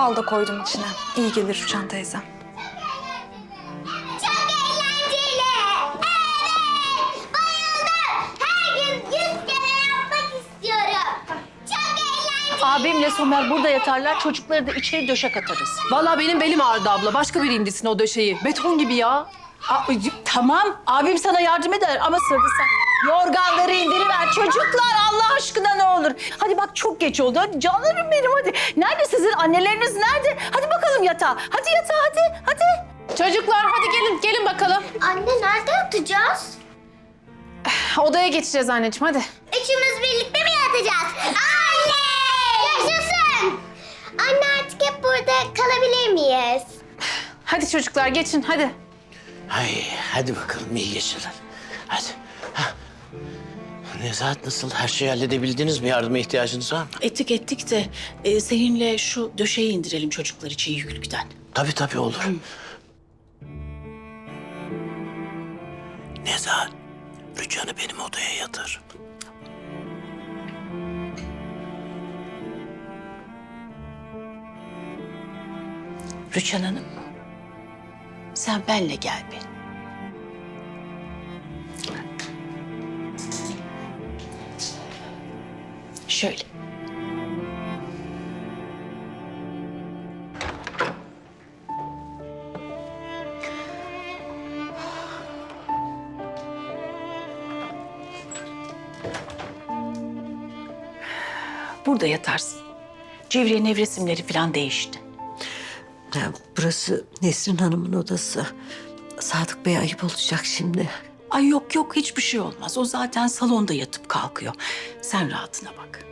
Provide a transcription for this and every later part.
Bal da koydum içine. İyi gelir Rüçhan teyzem. Çok eğlenceli. Evet. Bayıldım. Her gün yüz kere yapmak istiyorum. Çok eğlenceli. Abimle Somer burada yatarlar. Çocukları da içeri döşek atarız. Vallahi benim belim ağrıdı abla. Başka biri indirsin o döşeyi. Beton gibi ya. Aa, tamam abim sana yardım eder ama sırada sen yorganları indiriver. Çocuklar Allah aşkına ne olur. Hadi bak çok geç oldu. Hadi canlarım benim hadi. Nerede sizin anneleriniz nerede? Hadi bakalım yatağa. Hadi yatağa hadi hadi. Çocuklar hadi gelin, gelin bakalım. Anne nerede yatacağız? Odaya geçeceğiz anneciğim hadi. Üçümüz birlikte mi yatacağız? Anne! Yaşasın! Anne artık hep burada kalabilir miyiz? Hadi çocuklar geçin hadi. Ay hadi bakalım iyi geceler. Hadi. Hah. Nezahat nasıl? Her şeyi halledebildiniz mi? Yardıma ihtiyacınız var mı? Ettik ettik de e, seninle şu döşeyi indirelim çocuklar için yüklükten. Tabii tabii olur. Nezahat, Rüçhan'ı benim odaya yatır. Rüçhan Hanım, sen benle gel bir. Şöyle. Burada yatarsın. Cevriye nevresimleri falan değişti. Ya, burası Nesrin Hanım'ın odası. Sadık Bey ayıp olacak şimdi. Ay yok yok hiçbir şey olmaz. O zaten salonda yatıp kalkıyor. Sen rahatına bak.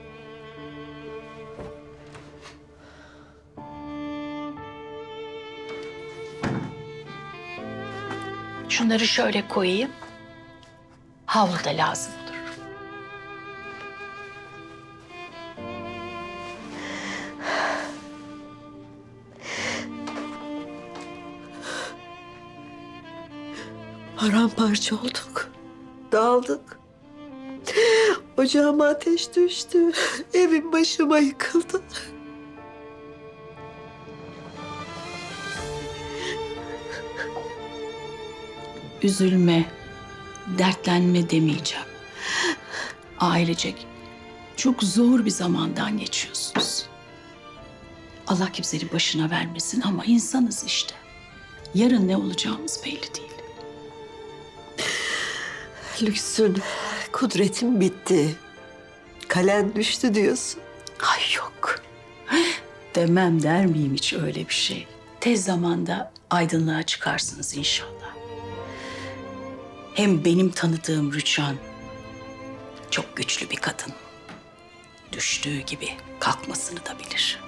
Şunları şöyle koyayım. Havlu da lazım Paramparça olduk. Dağıldık. Ocağıma ateş düştü. Evim başıma yıkıldı. Üzülme, dertlenme demeyeceğim. Ailecek çok zor bir zamandan geçiyorsunuz. Allah kimsenin başına vermesin ama insanız işte. Yarın ne olacağımız belli değil. Lüksün, kudretim bitti. Kalen düştü diyorsun. Ay yok. Demem der miyim hiç öyle bir şey. Tez zamanda aydınlığa çıkarsınız inşallah. Hem benim tanıdığım Rüçhan çok güçlü bir kadın. Düştüğü gibi kalkmasını da bilir.